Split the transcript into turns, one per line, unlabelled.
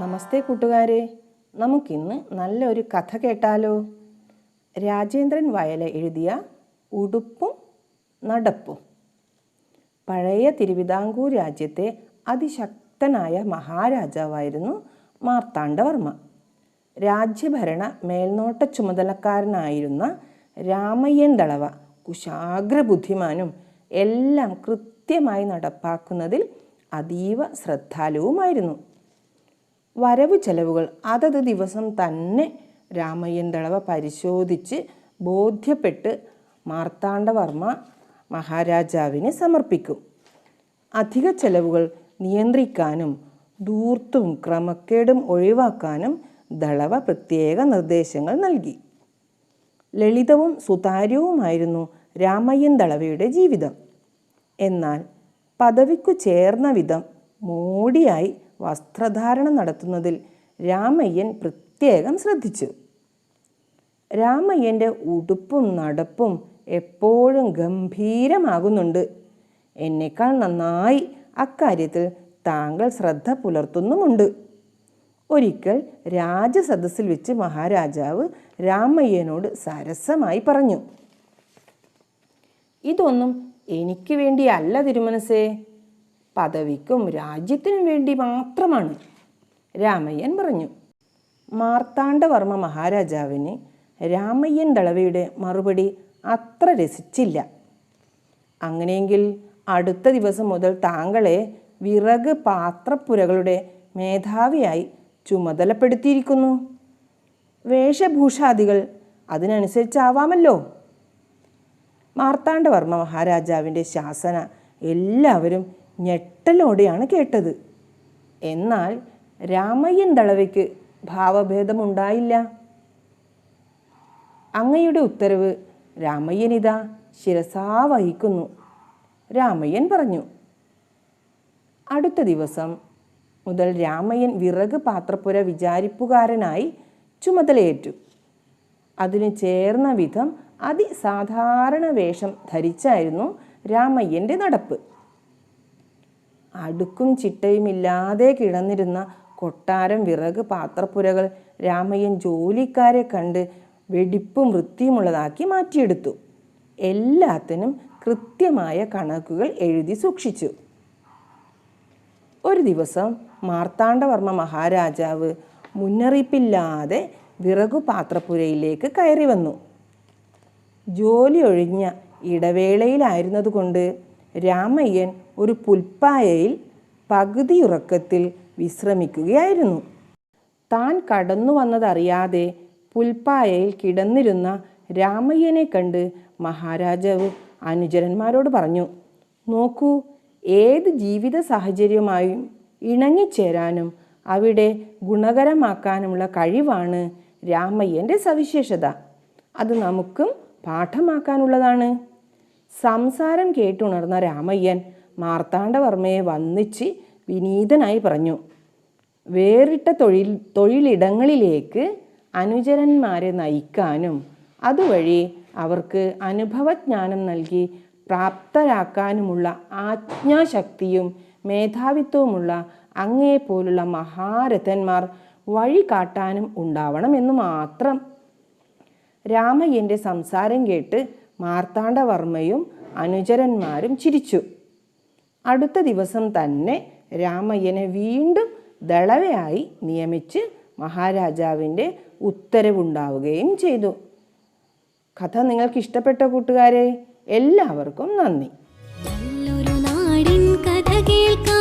നമസ്തേ കൂട്ടുകാരെ. നമുക്കിന്ന് നല്ലൊരു കഥ കേട്ടാലോ? രാജേന്ദ്രൻ വയല എഴുതിയ ഉടുപ്പും നടപ്പും. പഴയ തിരുവിതാംകൂർ രാജ്യത്തെ അതിശക്തനായ മഹാരാജാവായിരുന്നു മാർത്താണ്ഡവർമ്മ. രാജ്യഭരണ മേൽനോട്ട ചുമതലക്കാരനായിരുന്ന രാമയ്യൻ ദളവ കുശാഗ്ര ബുദ്ധിമാനും എല്ലാം കൃത്യമായി നടപ്പാക്കുന്നതിൽ അതീവ ശ്രദ്ധാലുവുമായിരുന്നു. വരവ് ചെലവുകൾ അതത് ദിവസം തന്നെ രാമയ്യൻ ദളവ പരിശോധിച്ച് ബോധ്യപ്പെട്ട് മാർത്താണ്ഡവർമ്മ മഹാരാജാവിന് സമർപ്പിക്കും. അധിക ചെലവുകൾ നിയന്ത്രിക്കാനും ദൂർത്തും ക്രമക്കേടും ഒഴിവാക്കാനും ദളവ പ്രത്യേക നിർദ്ദേശങ്ങൾ നൽകി. ലളിതവും സുതാര്യവുമായിരുന്നു രാമയ്യൻ ദളവയുടെ ജീവിതം. എന്നാൽ പദവിക്കു ചേർന്ന വിധം മോടിയായി വസ്ത്രധാരണം നടത്തുന്നതിൽ രാമയ്യൻ പ്രത്യേകം ശ്രദ്ധിച്ചു. രാമയ്യന്റെ ഉടുപ്പും നടപ്പും എപ്പോഴും ഗംഭീരമാകുന്നുണ്ട്. എന്നേക്കാൾ നന്നായി അക്കാര്യത്തിൽ താങ്കൾ ശ്രദ്ധ പുലർത്തുന്നുമുണ്ട്. ഒരിക്കൽ രാജസദസ്സിൽ വെച്ച് മഹാരാജാവ് രാമയ്യനോട് സരസമായി പറഞ്ഞു ഇതൊന്നും എനിക്ക് വേണ്ടിയല്ല തിരുമനസേ. പദവിക്കും രാജ്യത്തിനും വേണ്ടി മാത്രമാണ്. രാമയ്യൻ പറഞ്ഞു. മാർത്താണ്ഡവർമ്മ മഹാരാജാവിന് രാമയ്യൻ ദളവയുടെ മറുപടി അത്ര രസിച്ചില്ല. അങ്ങനെയെങ്കിൽ അടുത്ത ദിവസം മുതൽ താങ്കളെ വിറക് പാത്രപ്പുരകളുടെ മേധാവിയായി ചുമതലപ്പെടുത്തിയിരിക്കുന്നു. വേഷഭൂഷാദികൾ അതിനനുസരിച്ചാവാമല്ലോ. മാർത്താണ്ഡവർമ്മ മഹാരാജാവിന്റെ ശാസന എല്ലാവരും ഞെട്ടലോടെയാണ് കേട്ടത്. എന്നാൽ രാമയ്യൻ ദളവയ്ക്ക് ഭാവഭേദമുണ്ടായില്ല. അങ്ങയുടെ ഉത്തരവ് രാമയ്യനിതാ ശിരസാ വഹിക്കുന്നു. രാമയ്യൻ പറഞ്ഞു അടുത്ത ദിവസം മുതൽ രാമയ്യൻ വിറക് പാത്രപ്പുര വിചാരിപ്പുകാരനായി ചുമതലയേറ്റു. അതിന് ചേർന്ന വിധം അതിസാധാരണ വേഷം ധരിച്ചായിരുന്നു രാമയ്യന്റെ നടപ്പ്. അടുക്കും ചിട്ടയുമില്ലാതെ കിടന്നിരുന്ന കൊട്ടാരം വിറക് പാത്രപ്പുരകൾ രാമയ്യൻ ജോലിക്കാരെ കണ്ട് വെടിപ്പും വൃത്തിയുമുള്ളതാക്കി മാറ്റിയെടുത്തു. എല്ലാത്തിനും കൃത്യമായ കണക്കുകൾ എഴുതി സൂക്ഷിച്ചു. ഒരു ദിവസം മാർത്താണ്ഡവർമ്മ മഹാരാജാവ് മുന്നറിയിപ്പില്ലാതെ വിറകു പാത്രപ്പുരയിലേക്ക് കയറി വന്നു. ജോലി ഒഴിഞ്ഞ ഇടവേളയിലായിരുന്നതുകൊണ്ട് രാമയ്യൻ ഒരു പുൽപ്പായയിൽ പകുതി ഉറക്കത്തിൽ വിശ്രമിക്കുകയായിരുന്നു. താൻ കടന്നു വന്നതറിയാതെ പുൽപ്പായയിൽ കിടന്നിരുന്ന രാമയ്യനെ കണ്ട് മഹാരാജാവ് അനുചരന്മാരോട് പറഞ്ഞു നോക്കൂ ഏത് ജീവിത സാഹചര്യമായും ഇണങ്ങിച്ചേരാനും അവിടെ ഗുണകരമാക്കാനുമുള്ള കഴിവാണ് രാമയ്യന്റെ സവിശേഷത. അത് നമുക്കും പാഠമാക്കാനുള്ളതാണ്. സംസാരം കേട്ടുണർന്ന രാമയ്യൻ മാർത്താണ്ഡവർമ്മയെ വന്നിച്ച് വിനീതനായി പറഞ്ഞു വേറിട്ട തൊഴിൽ തൊഴിലിടങ്ങളിലേക്ക് അനുചരന്മാരെ നയിക്കാനും അതുവഴി അവർക്ക് അനുഭവജ്ഞാനം നൽകി പ്രാപ്തരാക്കാനുമുള്ള ആജ്ഞാശക്തിയും മേധാവിത്വവുമുള്ള അങ്ങേപോലുള്ള മഹാരഥന്മാർ വഴി കാട്ടാനും ഉണ്ടാവണം എന്ന് മാത്രം. രാമയ്യന്റെ സംസാരം കേട്ട് മാർത്താണ്ഡവർമ്മയും അനുചരന്മാരും ചിരിച്ചു. അടുത്ത ദിവസം തന്നെ രാമയ്യനെ വീണ്ടും ദളവയായി നിയമിച്ച് മഹാരാജാവിന്റെ ഉത്തരവുണ്ടാവുകയും ചെയ്തു. കഥ നിങ്ങൾക്ക് ഇഷ്ടപ്പെട്ട കൂട്ടുകാരെ എല്ലാവർക്കും നന്ദി.
നാടിൻ കഥ കേൾക്കാം.